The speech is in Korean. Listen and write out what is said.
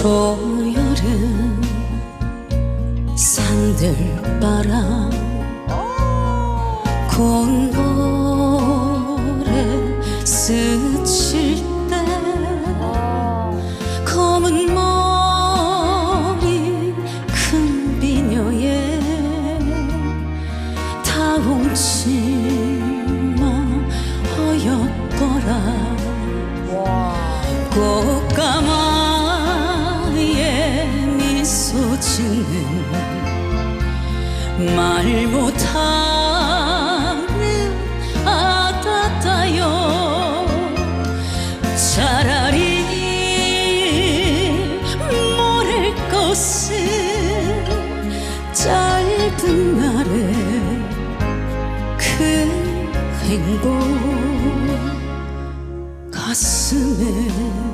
초여름 산들바람 고운 노래 스칠 때 검은 머리 큰 비녀에 다홍 치마 허였더라. 꽃 짓는 말 못하는 아따따요. 차라리 모를 것은 짧은 날에 큰 행복 가슴에